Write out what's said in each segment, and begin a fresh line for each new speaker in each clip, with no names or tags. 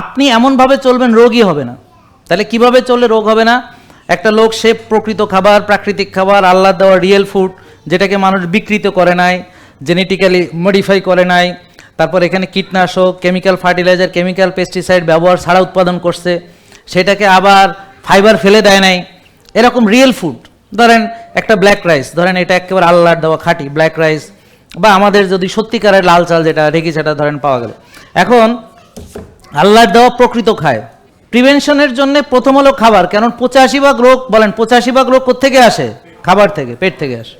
আপনি এমনভাবে চলবেন রোগই হবে না। তাহলে কীভাবে চললে রোগ হবে না? একটা লোক, সে প্রকৃত খাবার, প্রাকৃতিক খাবার আল্লাহ দেওয়া রিয়েল ফুড যেটাকে মানুষ বিকৃত করে নাই জেনেটিক্যালি মডিফাই করে নাই, তারপর এখানে কীটনাশক কেমিক্যাল ফার্টিলাইজার কেমিক্যাল পেস্টিসাইড ব্যবহার ছাড়া উৎপাদন করছে, সেটাকে আবার ফাইবার ফেলে দেয় নাই। এরকম রিয়েল ফুড ধরেন একটা ব্ল্যাক রাইস ধরেন এটা একেবারে আল্লাহর দেওয়া খাঁটি ব্ল্যাক রাইস বা আমাদের যদি সত্যিকারের লাল চাল যেটা রেখি সেটা ধরেন পাওয়া গেল। এখন আল্লাহর দেওয়া প্রকৃত খায়। প্রিভেনশনের জন্য প্রথম হলো খাবার কারণ পঁচাশি ভাগ রোগ, বলেন পঁচাশি ভাগ রোগ কোথেকে আসে? খাবার থেকে, পেট থেকে আসে।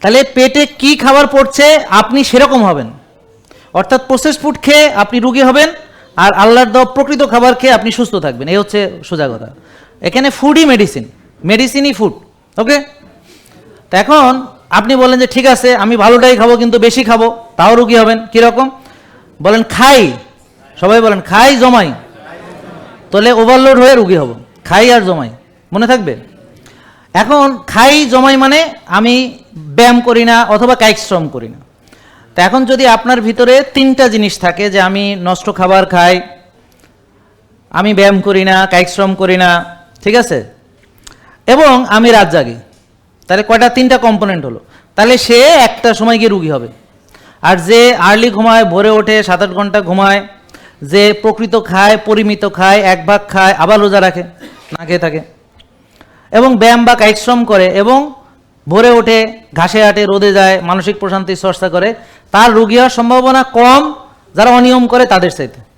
তাহলে পেটে কি খাবার পড়ছে, আপনি সেরকম হবেন। অর্থাৎ প্রসেস ফুড খেয়ে আপনি রুগী হবেন, আর আল্লাহর দেওয়া প্রকৃত খাবার খেয়ে আপনি সুস্থ থাকবেন। এই হচ্ছে সোজা কথা। এখানে ফুডই মেডিসিন মেডিসিনই ফুড ওকে তা এখন আপনি বলেন যে, ঠিক আছে, আমি ভালোটাই খাব, কিন্তু বেশি খাব, তাও রুগী হবেন। কীরকম? বলেন, খাই। সবাই বলেন, খাই জমাই। তাহলে ওভারলোড হয়ে রুগী হব। খাই আর জমাই, মনে থাকবে? এখন খাই জমাই মানে আমি ব্যায়াম করি না অথবা কায়িক শ্রম করি না। তা এখন যদি আপনার ভিতরে তিনটা জিনিস থাকে যে আমি নষ্ট খাবার খাই, আমি ব্যায়াম করি না, কায়িক শ্রম করি না, ঠিক আছে? এবং আমি রাত জাগি, তাহলে কয়টা? তিনটা কম্পোনেন্ট হলো। তাহলে সে একটা সময় গিয়ে রুগী হবে। আর যে আর্লি ঘুমায়, ভোরে ওঠে, সাত আট ঘণ্টা ঘুমায় যে প্রকৃত খায়, পরিমিত খায়, এক ভাগ খায়, আবার রোজা রাখে, না খেয়ে থাকে। এবং ব্যায়াম বা কায়িক শ্রম করে এবং ভোরে ওঠে, ঘাসে হাটে রোদে যায়, মানসিক প্রশান্তির চর্চা করে, তার রুগী হওয়ার সম্ভাবনা কম, যারা অনিয়ম করে তাদের চাইতে।